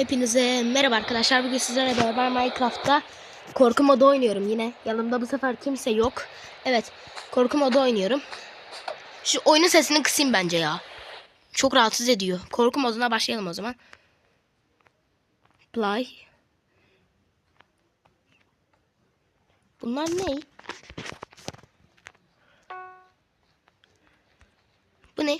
Hepinize merhaba arkadaşlar. Bugün sizlerle beraber Minecraft'ta korku modu oynuyorum yine. Yanımda bu sefer kimse yok. Evet, korku modu oynuyorum. Şu oyunun sesini kısayım bence ya. Çok rahatsız ediyor. Korku moduna başlayalım o zaman. Play. Bunlar ne? Bu ne?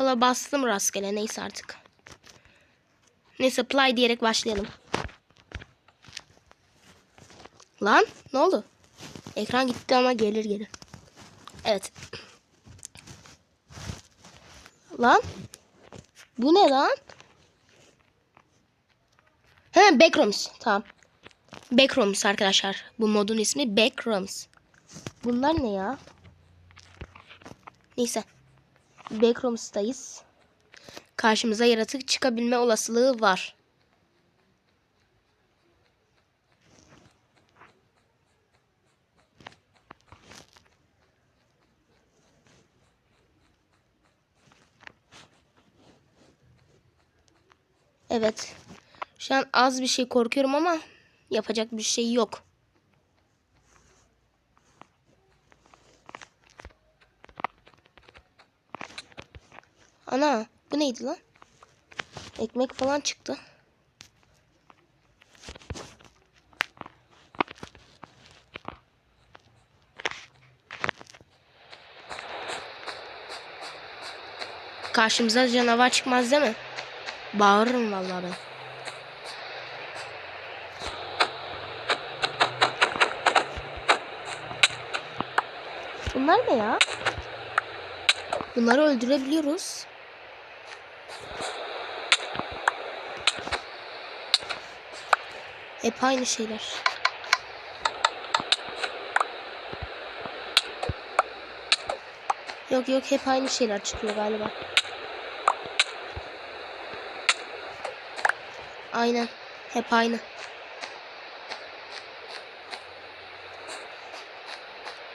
Valla bastım rastgele neyse artık. Neyse play diyerek başlayalım. Lan ne oldu? Ekran gitti ama gelir gelir. Evet. Lan. Bu ne lan? He Backrooms. Tamam. Backrooms arkadaşlar. Bu modun ismi Backrooms. Bunlar ne ya? Neyse. Backrooms'tayız. Karşımıza yaratık çıkabilme olasılığı var. Evet. Şu an az bir şey korkuyorum ama yapacak bir şey yok. Ana bu neydi lan? Ekmek falan çıktı. Karşımıza canavar çıkmaz değil mi? Bağırırım vallahi ben. Bunlar ne ya? Bunları öldürebiliyoruz. Hep aynı şeyler. Yok yok hep aynı şeyler çıkıyor galiba. Aynen. Hep aynı.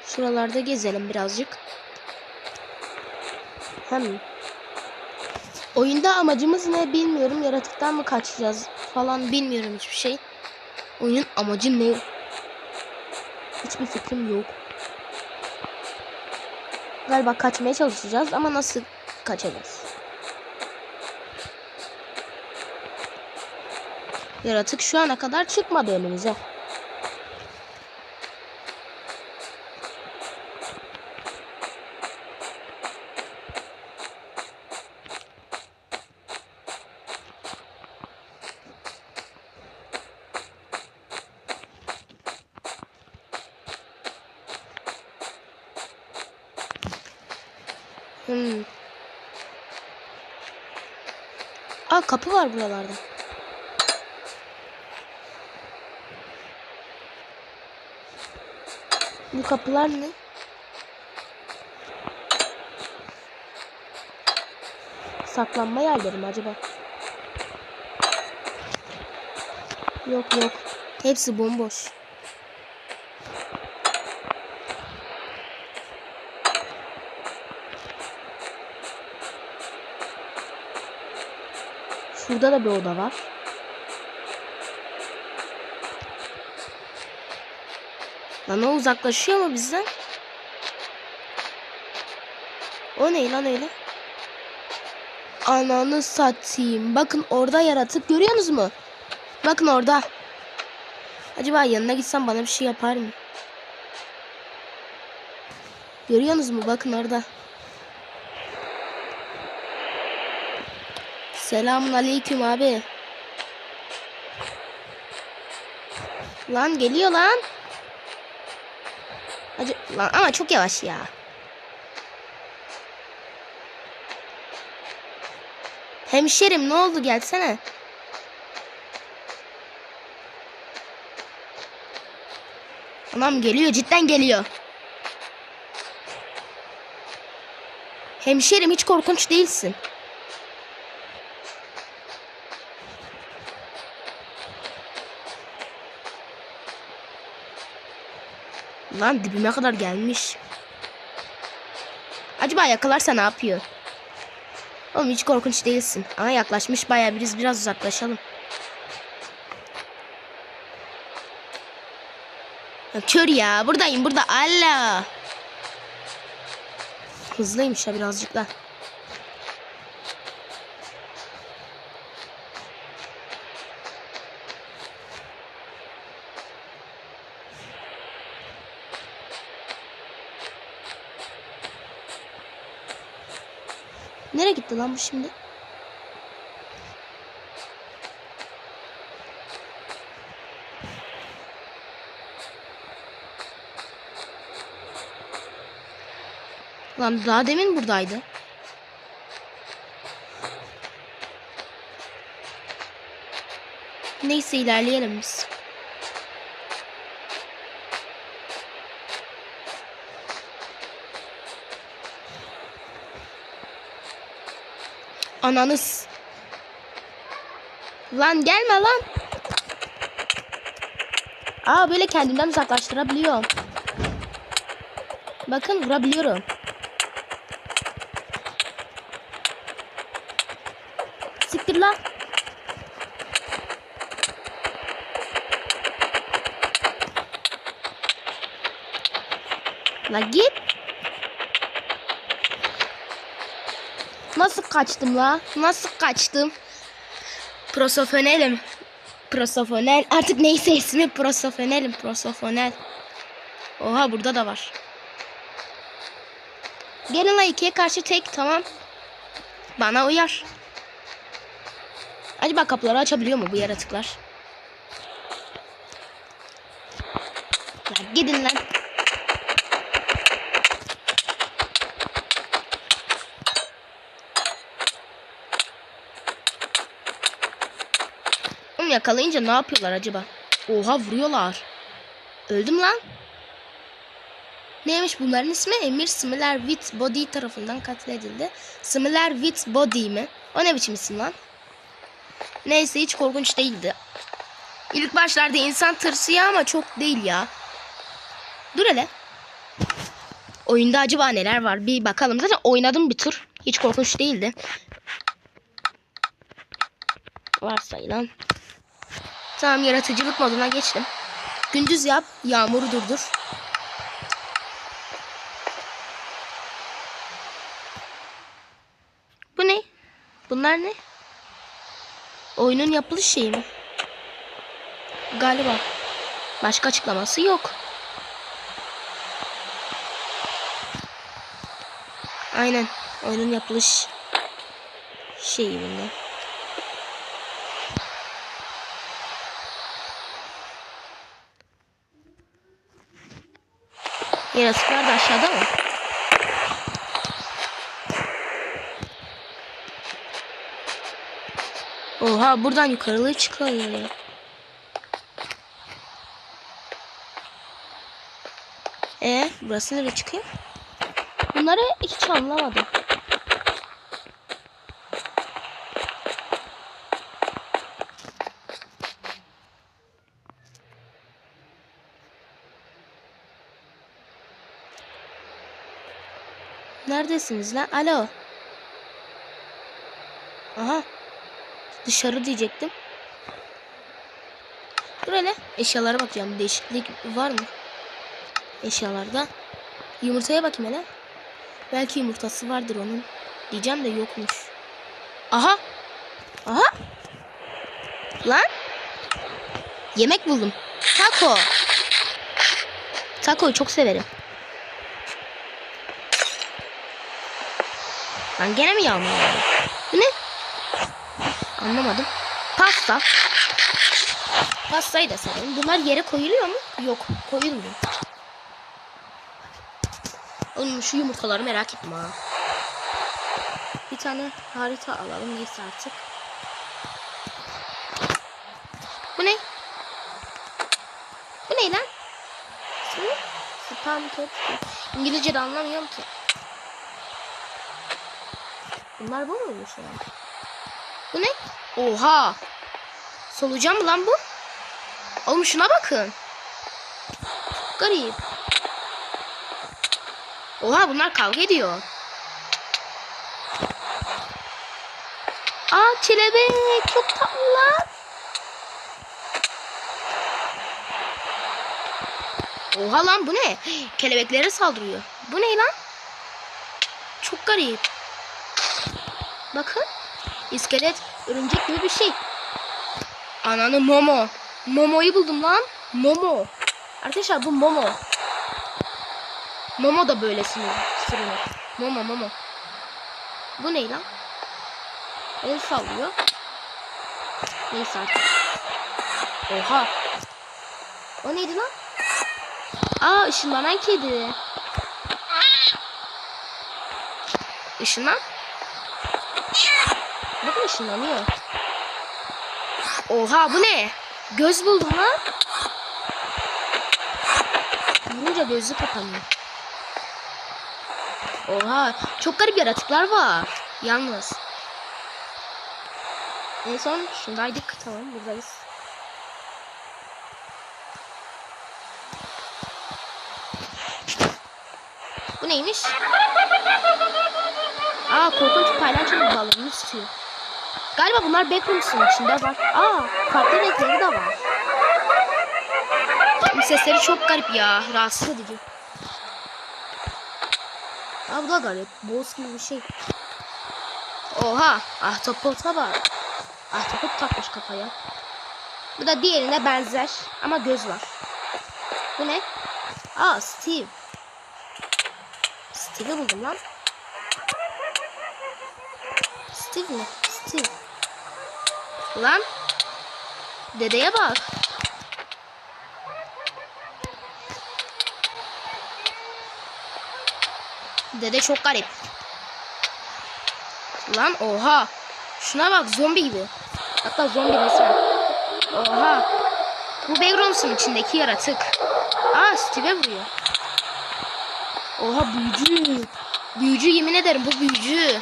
Şuralarda gezelim birazcık. Hem oyunda amacımız ne bilmiyorum. Yaratıktan mı kaçacağız falan bilmiyorum hiçbir şey. Oyunun amacı ne? Hiçbir fikrim yok. Galiba kaçmaya çalışacağız ama nasıl kaçacağız? Yaratık şu ana kadar çıkmadı önümüze. Hmm. Aa kapı var buralarda. Bu kapılar ne? Saklanma yerleri mi acaba? Yok yok. Hepsi bomboş. Şurada da bir oda var. Lan o uzaklaşıyor mu bizden? O ne lan öyle? Ananı satayım. Bakın orada yaratık görüyorsunuz mu? Bakın orada. Acaba yanına gitsem bana bir şey yapar mı? Görüyorsunuz mu? Bakın orada. Selamun aleyküm abi. Lan geliyor lan. Acı lan ama çok yavaş ya. Hemşerim ne oldu gelsene. Anam geliyor cidden geliyor. Hemşerim hiç korkunç değilsin. Lan dibime kadar gelmiş. Acaba yakalarsa ne yapıyor? Oğlum hiç korkunç değilsin. Ama yaklaşmış bayağı biz biraz uzaklaşalım. Ya kör ya. Buradayım burada. Allah. Hızlıymış ya birazcık da. Nereye gitti lan bu şimdi? Lan daha demin buradaydı. Neyse ilerleyelim biz. Ananız. Lan gelme lan. Aa böyle kendimden uzaklaştırabiliyorum. Bakın vurabiliyorum. Siktir lan. La git. Nasıl kaçtım la? Nasıl kaçtım? Prosofonelim. Prosofenel. Artık neyse ismi prosofonelim. Prosofenel. Oha burada da var. Gelin la ikiye karşı tek tamam. Bana uyar. Acaba kapıları açabiliyor mu bu yaratıklar? Lan gidin lan. Yakalayınca ne yapıyorlar acaba? Oha vuruyorlar. Öldüm lan. Neymiş bunların ismi? Emir Similar with Body tarafından katledildi. Similar with Body mi? O ne biçim isim lan? Neyse hiç korkunç değildi. İlk başlarda insan tırsıyor ama çok değil ya. Dur hele. Oyunda acaba neler var? Bir bakalım. Zaten oynadım bir tur. Hiç korkunç değildi. Varsayılan. Tamam yaratıcılık moduna geçtim. Gündüz yap, yağmuru durdur. Bu ne? Bunlar ne? Oyunun yapılış şeyi mi? Galiba. Başka açıklaması yok. Aynen. Oyunun yapılış şeyi bunlar. Yaratıklar da aşağıda mı? Oha buradan yukarıya çıkıyor ya. E burası nereye çıkıyor? Bunları hiç anlamadım. Neredesiniz lan? Alo. Aha. Dışarı diyecektim. Dur hele. Eşyalara bakacağım. Değişiklik var mı? Eşyalarda. Yumurtaya bakayım hele. Belki yumurtası vardır onun. Diyeceğim de yokmuş. Aha. Aha. Lan. Yemek buldum. Taco. Taco'yu çok severim. Lan gene mi yağmur ne? Anlamadım. Pasta. Pastayı da severim. Bunlar yere koyuluyor mu? Yok. Koyulmuyor. Oğlum şu yumurtaları merak ettim ha. Bir tane harita alalım. Neyse artık. Bu ne? Bu ne lan? Spam top. İngilizce de anlamıyorum ki. Bunlar bu muymuş yani? Bu ne? Oha. Solucan mı lan bu? Oğlum şuna bakın. Garip. Oha bunlar kavga ediyor. Aa kelebek çok tatlı lan. Oha lan bu ne? Kelebeklere saldırıyor. Bu ne lan? Çok garip. Bakın. İskelet örümcek gibi bir şey. Ananı Momo. Momo'yu buldum lan. Momo. Arkadaşlar bu Momo. Momo da böylesini sürünür. Momo Momo. Bu ne lan? El sallıyor. Neyse artık. Oha. O neydi lan? Aa ışınlanan kedi. Işınlan. Bakın ışınlanıyor. Oha bu ne? Göz buldum lan. Vurunca gözü kapanıyor. Oha çok garip yaratıklar var. Yalnız. En son şundaydık. Tamam buradayız. Bu neymiş? Aa korkunç paylaşım balonu istiyor. Galiba bunlar backrooms'un içinde var. Aa farklı renkleri de var. Bu sesleri çok garip ya. Rahatsız edici. Aa bu da garip. Boss gibi bir şey. Oha. Ahtapota bak. Ahtapot takmış kafaya. Bu da diğerine benzer. Ama göz var. Bu ne? Aa Steve. Steve'i buldum lan. Steve mi? Steve. Lan. Dedeye bak. Dede çok garip. Lan oha. Şuna bak zombi gibi. Hatta zombi resmen. Oha. Bu Backrooms'un içindeki yaratık. Aa Steve'e vuruyor. Oha büyücü. Büyücü yemin ederim bu büyücü.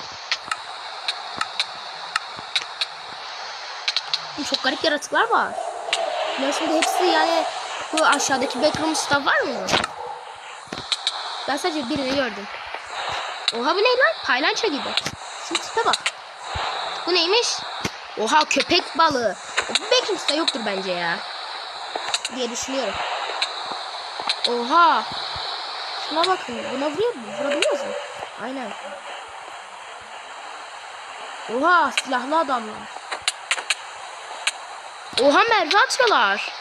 Çok garip yaratıklar var. Ya şimdi hepsi yani bu aşağıdaki Backrooms'ta var mı? Ben sadece birini gördüm. Oha bu ne lan? Paylanço gibi. Şu tipe bak. Bu neymiş? Oha köpek balığı. Bu Backrooms'ta yoktur bence ya. Diye düşünüyorum. Oha. Şuna bakın. Buna vuruyor mu? Vurabiliyoruz mu? Aynen. Oha silahlı adamlar. Oha mermi atıyorlar.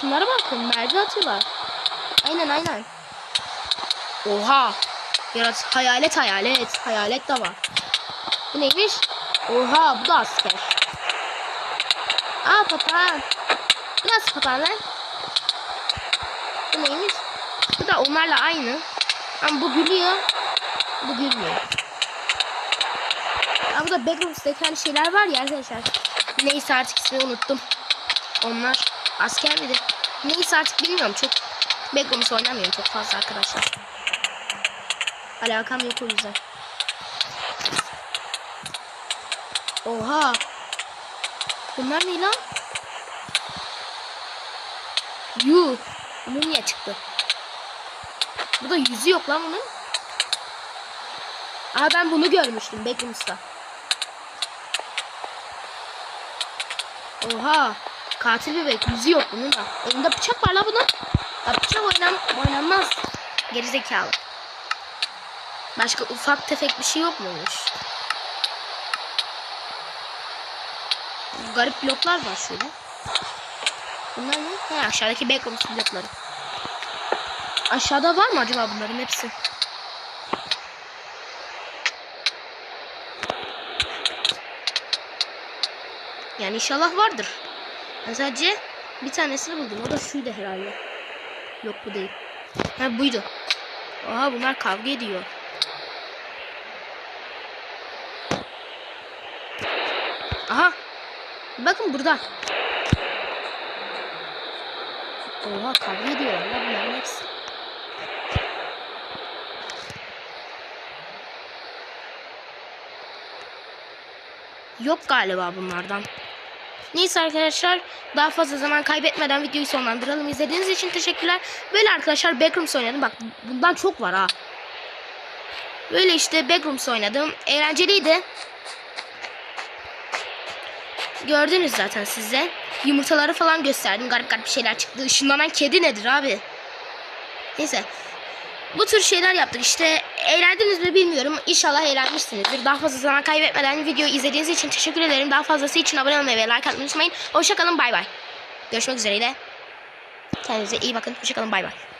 Şunlara bakın mermi atıyorlar. Aynen aynen. Oha. Yarat hayalet hayalet. Hayalet de var. Bu neymiş? Oha bu da asker. Aa papağan. Nasıl papağan lan? Bu neymiş? Bu da onlarla aynı. Ama bu gülüyor. Bu gülmüyor. Ama burada Backrooms'daki hani şeyler var ya arkadaşlar. Neyse artık ismini unuttum. Onlar asker miydi? Neyse artık bilmiyorum çok. Backrooms oynamıyorum çok fazla arkadaşlar. Alakam yok o yüzden. Oha. Bunlar ne lan? Yuh. Mumya çıktı. Bu da yüzü yok lan bunun. Aa ben bunu görmüştüm Backrooms'ta. Oha. Katil bebek yüzü yok bunun da. Elinde bıçak var la bunun. Ya bıçak oynam oynanmaz. Gerizekalı. Başka ufak tefek bir şey yok muymuş? Garip bloklar var şöyle. Bunlar ne? He, aşağıdaki backrooms blokları. Aşağıda var mı acaba bunların hepsi? Yani inşallah vardır. Ben sadece bir tanesini buldum. O da şuydu herhalde. Yok bu değil. Ha buydu. Oha bunlar kavga ediyor. Aha. Bakın burada. Oha kavga ediyorlar la bunların hepsi. Yok galiba bunlardan. Neyse arkadaşlar daha fazla zaman kaybetmeden videoyu sonlandıralım. İzlediğiniz için teşekkürler. Böyle arkadaşlar Backrooms oynadım. Bak bundan çok var ha. Böyle işte Backrooms oynadım. Eğlenceliydi. gördünüz zaten size. Yumurtaları falan gösterdim. Garip garip bir şeyler çıktı. Işınlanan kedi nedir abi? Neyse. Bu tür şeyler yaptık işte. Eğlendiniz mi bilmiyorum. İnşallah eğlenmişsinizdir. Daha fazla zaman kaybetmeden videoyu izlediğiniz için teşekkür ederim. Daha fazlası için abone olmayı ve like atmayı unutmayın. Hoşçakalın bay bay. Görüşmek üzereyle. Kendinize iyi bakın. Hoşçakalın bay bay.